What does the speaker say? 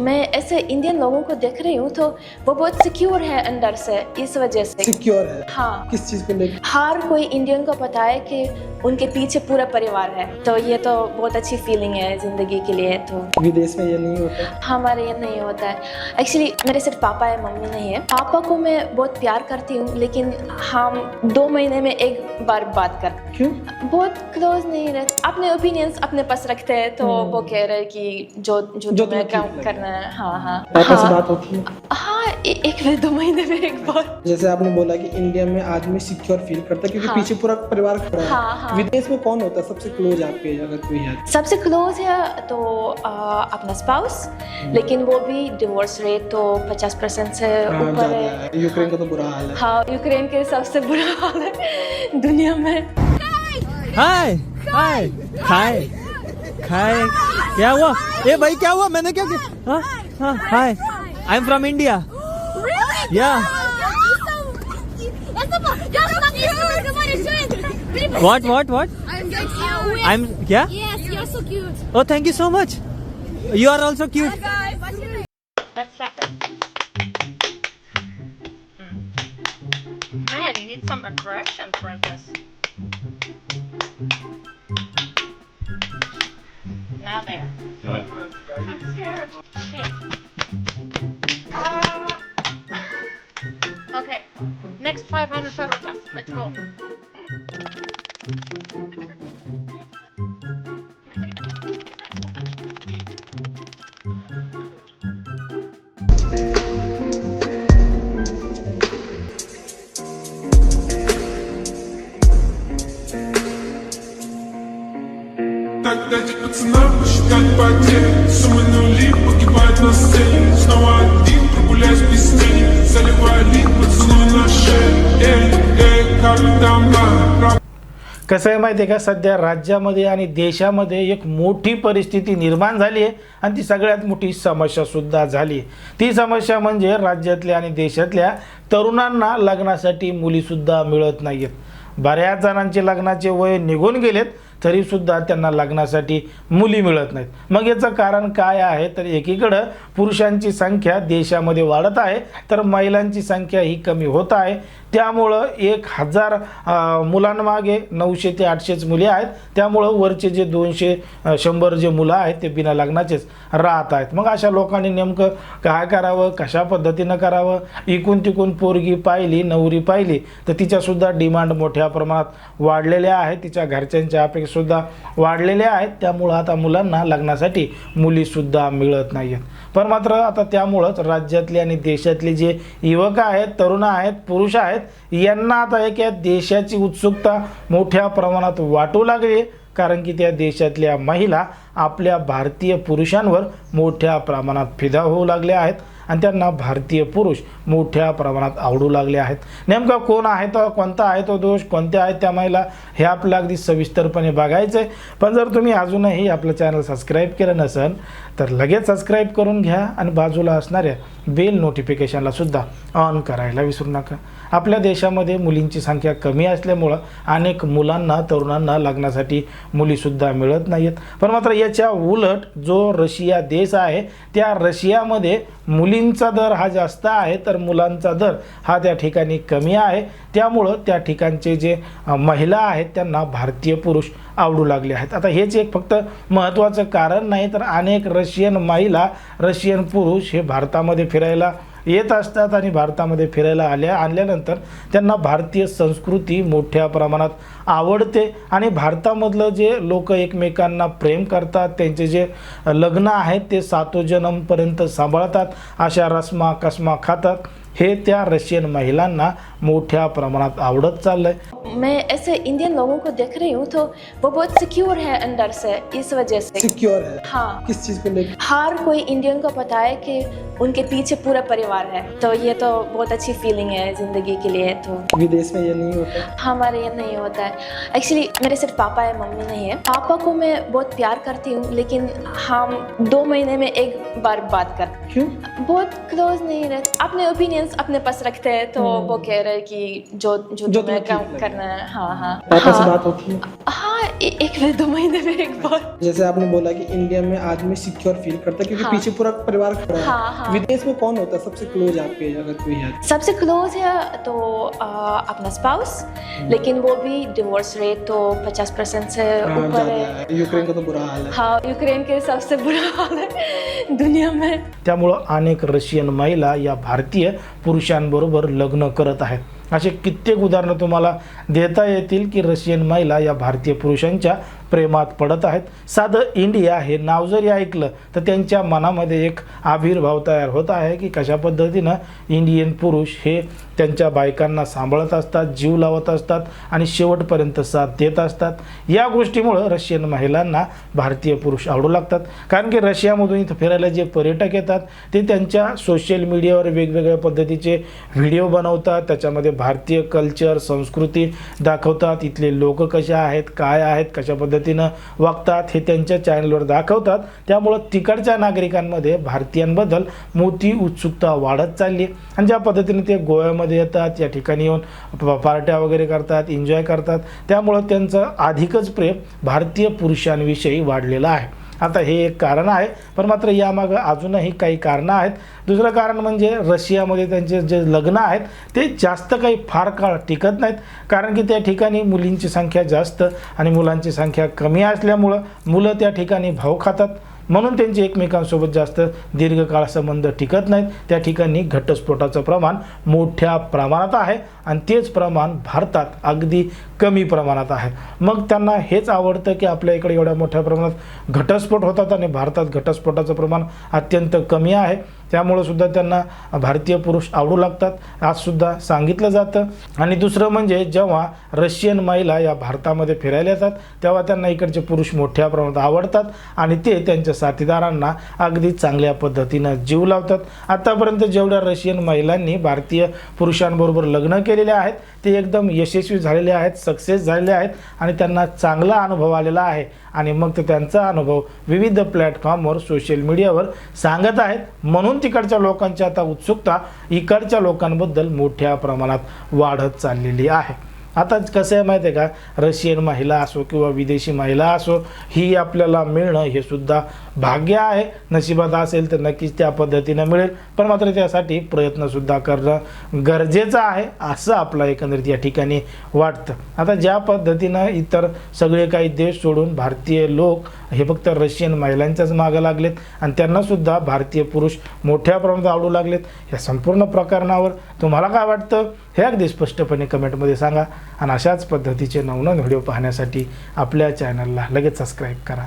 मैं ऐसे इंडियन लोगों को देख रही हूँ तो वो बहुत सिक्योर है अंदर से इस वजह से। सिक्योर है? हाँ। किस चीज़ को लेकर हर कोई इंडियन को पता है कि उनके पीछे पूरा परिवार है। तो ये तो बहुत अच्छी फीलिंग है ज़िंदगी के लिए तो। विदेश में ये नहीं होता? हमारे ये नहीं होता है। एक्चुअली मेरे सिर्फ़ पापा है मम्मी नहीं है। पापा को मैं बहुत प्यार करती हूँ लेकिन हम दो महीने में एक बार बात करते क्यों? बहुत क्लोज नहीं रहते अपने ओपिनियंस अपने पास रखते हैं तो वो कह रहे हैं कि जो जो, जो तुम्हें करना है। हाँ हाँ। पापा से हाँ। बात होती है। हाँ ए- एक में दो महीने में एक बार। जैसे आपने बोला कि इंडिया में आदमी सिक्योर फील करता है क्योंकि हाँ। पीछे पूरा परिवार खड़ा है। हाँ, हाँ। विदेश में कौन होता है सबसे क्लोज आपके अगर कोई है? सबसे क्लोज है तो आ, अपना स्पाउस लेकिन वो भी डिवोर्स रेट तो 50 परसेंट से हाँ, ऊपर है। है। यूक्रेन का तो बुरा हाल है। हाँ यूक्रेन के सबसे बुरा हाल है दुनिया में। हाय हाय हाय हाय क्या हुआ? ए भाई क्या हुआ? मैंने क्या किया हाँ? हाँ hi I am from India? Yeah. What what what I'm am क्या? Yes, you're so cute. Oh thank you so much you are also cute Man, you need some aggression for out there. Okay. Next 500. Let's go. пацанам посчитать потери Суммы нули погибают на сцене Снова один прогуляюсь без тени Заливаю лик, поцелуй на шее Эй, эй, как там на कसं आहे माहिती आहे का सध्या राज्यामध्ये आणि देशामध्ये एक मोठी परिस्थिती निर्माण झाली आहे आणि ती सगळ्यात मोठी समस्यासुद्धा झाली आहे ती समस्या म्हणजे राज्यातल्या आणि देशातल्या तरुणांना लग्नासाठी मुलीसुद्धा मिळत नाही आहेत बऱ्याच जणांचे लग्नाचे वय निघून गेलेत तरीसुद्धा त्यांना लग्नासाठी मुली मिळत नाहीत. मग याचं कारण काय आहे? तर एकीकडं पुरुषांची संख्या देशामध्ये वाढत आहे तर महिलांची संख्या ही कमी होत आहे. त्यामुळं एक हजार मुलांमागे नऊशे ते आठशेच मुली आहेत. त्यामुळं वरचे जे दोनशे शंभर जे मुलं आहेत ते बिना लग्नाचेच राहत आहेत. मग अशा लोकांनी नेमकं काय करावं? कशा पद्धतीनं करावं? इकून तिकून पोरगी पाहिली नवरी पाहिली तर तिच्यासुद्धा डिमांड मोठ्या प्रमाणात वाढलेल्या आहेत. तिच्या घरच्यांच्या अपेक्षा सुद्धा वाढलेल्या आहेत. त्यामुळं आता मुलांना लग्नासाठी मुलीसुद्धा मिळत नाही आहेत पण मात्र आता त्यामुळंच राज्यातले आणि देशातले जे युवक आहेत तरुण आहेत पुरुष आहेत यांना आता एक या देशाची उत्सुकता मोठ्या प्रमाणात वाटू लागली आहे. कारण की त्या देशातल्या महिला आपल्या भारतीय पुरुषांवर मोठ्या प्रमाणात फिदा होऊ लागल्या आहेत. आणि त्यांना भारतीय पुरुष मोठ्या प्रमाणात आवडू लागले आहेत. नेमका कोण आहे तो कोणता आहे तो दोष कोणत्या आहेत त्या महिला हे आपल्या अगदी सविस्तरपणे बघायचं आहे पण जर तुम्ही अजूनही आपलं चॅनल सबस्क्राईब केलं नसेल तर लगेच सबस्क्राईब करून घ्या आणि बाजूला असणाऱ्या बेल नोटिफिकेशनला सुद्धा ऑन करायला विसरू नका. आपल्या देशामध्ये मुलींची संख्या कमी असल्यामुळं अनेक मुलांना तरुणांना लग्नासाठी मुलीसुद्धा मिळत नाहीत. पण मात्र याच्या उलट जो रशिया देश आहे त्या रशियामध्ये मुलींचा दर हा जास्त आहे तर मुलांचा दर हा त्या ठिकाणी कमी आहे. त्यामुळं त्या ठिकाणचे जे महिला आहेत त्यांना भारतीय पुरुष आवडू लागले आहेत. आता हेच एक फक्त महत्त्वाचं कारण नाही तर अनेक रशियन महिला रशियन पुरुष हे भारतामध्ये फिरायला येत असतात आणि भारतामध्ये फिरायला आल्या आणल्यानंतर त्यांना भारतीय संस्कृती मोठ्या प्रमाणात आवडते आणि भारतामधलं जे लोक एकमेकांना प्रेम करतात त्यांचे जे लग्न आहेत ते सातो जन्मपर्यंत सांभाळतात अशा रस्मा कसमा खातात. हे त्या रशियन महिलांना मोठ्या प्रमाणात आवडत चाललं मैं ऐसे इंडियन लोगों को देख रही हूँ तो वो बहुत सिक्योर है अंदर से इस वजह से। सिक्योर है? हाँ। किस चीज़ को लेकर हर कोई इंडियन को पता है कि उनके पीछे पूरा परिवार है तो ये तो बहुत अच्छी फीलिंग है ज़िंदगी के लिए तो। विदेश में ये नहीं होता? हमारे ये नहीं होता है। एक्चुअली मेरे सिर्फ़ पापा है मम्मी नहीं है। पापा को मैं बहुत प्यार करती हूँ लेकिन हम दो महीने में एक बार बात करते हैं। क्यों? बहुत क्लोज नहीं रहते। अपने ओपिनियंस अपने पास रखते हैं तो वो कह रहे हैं कि जो जो, जो तुम्हें तुम्हें काम। करना है हाँ हाँ पापा से हाँ बात होती है हाँ ए- एक या दो महीने में एक बार। जैसे आपने बोला कि इंडिया में आदमी सिक्योर फील करता है क्योंकि हाँ। पीछे पूरा परिवार खड़ा है। हाँ, हाँ। विदेश में कौन होता है सबसे क्लोज आपके अगर कोई है? सबसे क्लोज है तो आ, अपना स्पाउस लेकिन वो भी डिवोर्स रेट तो 50 परसेंट से हाँ, ऊपर है। है। यूक्रेन का तो बुरा हाल है। हाँ यूक्रेन के सबसे बुरा हाल है दुनिया में। त्यामुळं अनेक रशियन महिला या भारतीय पुरुषांबरोबर लग्न करत आहेत. असे कित्येक उदाहरणं तुम्हाला देता येतील की रशियन महिला या भारतीय पुरुषांच्या प्रेमात पडत आहेत. साधं इंडिया हे नाव जरी ऐकलं तर त्यांच्या मनामध्ये एक आविर्भाव तयार होत आहे की कशा पद्धतीनं इंडियन पुरुष हे त्यांच्या बायकांना सांभाळत असतात जीव लावत असतात आणि शेवटपर्यंत साथ देत असतात. या गोष्टीमुळं रशियन महिलांना भारतीय पुरुष आवडू लागतात. कारण की रशियामधून इथं फिरायला जे पर्यटक येतात ते त्यांच्या सोशल मीडियावर वेगवेगळ्या पद्धतीचे व्हिडिओ बनवतात. त्याच्यामध्ये भारतीय कल्चर संस्कृती दाखवतात. इथले लोक कसे आहेत काय आहेत कशा पद्धतीनं वागतात हे त्यांच्या चॅनलवर दाखवतात. त्यामुळं तिकडच्या नागरिकांमध्ये भारतीयांबद्दल मोठी उत्सुकता वाढत चालली आणि ज्या पद्धतीने ते गोव्यामध्ये येतात या ठिकाणी येऊन पार्ट्या वगैरे करतात एन्जॉय करतात त्यामुळं त्यांचं अधिकच प्रेम भारतीय पुरुषांविषयी वाढलेलं आहे. आता हे एक कारण आहे. पण मात्र यामागं अजूनही काही कारणं आहेत. दुसरं कारण म्हणजे रशियामध्ये त्यांचे जे लग्न आहेत ते जास्त काही फार काळ टिकत नाहीत. कारण की त्या ठिकाणी मुलींची संख्या जास्त आणि मुलांची संख्या कमी असल्यामुळं मुलं त्या ठिकाणी भाव खातात. म्हणून त्यांचे एकमेकांसोबत जास्त दीर्घकाळ संबंध टिकत नाहीत. त्या ठिकाणी घटस्फोटाचं प्रमाण मोठ्या प्रमाणात आहे आणि तेच प्रमाण भारतात अगदी कमी प्रमाणात आहे. मग त्यांना हेच आवडतं की आपल्या इकडे एवढ्या मोठ्या प्रमाणात घटस्फोट होतात आणि भारतात घटस्फोटाचं प्रमाण अत्यंत कमी आहे. त्यामुळं सुद्धा त्यांना भारतीय पुरुष आवडू लागतात. आजसुद्धा सांगितलं जातं. आणि दुसरं म्हणजे जेव्हा रशियन महिला या भारतामध्ये फिरायला येतात तेव्हा त्यांना इकडचे पुरुष मोठ्या प्रमाणात आवडतात आणि ते त्यांच्या साथीदारांना अगदी चांगल्या पद्धतीनं जीव लावतात. आतापर्यंत जेवढ्या रशियन महिलांनी भारतीय पुरुषांबरोबर लग्न केलेले आहेत ते एकदम यशस्वी झालेले आहेत सक्सेस झालेले आहेत आणि त्यांना चांगला अनुभव आलेला आहे. आणि मग ते त्यांचा अनुभव विविध प्लॅटफॉर्मवर सोशल मीडियावर सांगत आहेत. म्हणून म्हणून तिकडच्या लोकांची आता उत्सुकता इकडच्या लोकांबद्दल मोठ्या प्रमाणात वाढत चाललेली आहे. आता कसं आहे माहिती आहे का? रशियन महिला असो किंवा विदेशी महिला असो ही आपल्याला मिळणं हे सुद्धा भाग्य आहे. नशिबात असेल तर नक्कीच त्या पद्धतीनं मिळेल. पण मात्र त्यासाठी प्रयत्नसुद्धा करणं गरजेचं आहे असं आपलं एकंदरीत या ठिकाणी वाटतं. आता ज्या पद्धतीनं इतर सगळे काही देश सोडून भारतीय लोक हे फक्त रशियन महिलांच्याच मागं लागलेत आणि त्यांनासुद्धा भारतीय पुरुष मोठ्या प्रमाणात आवडू लागलेत. या संपूर्ण प्रकरणावर तुम्हाला काय वाटतं? हे अगदी स्पष्टपणे कमेंटमध्ये सांगा. आणि अशाच पद्धतीचे नवनवीन व्हिडिओ पाहण्यासाठी आपल्या चॅनलला लगेच सबस्क्राईब करा.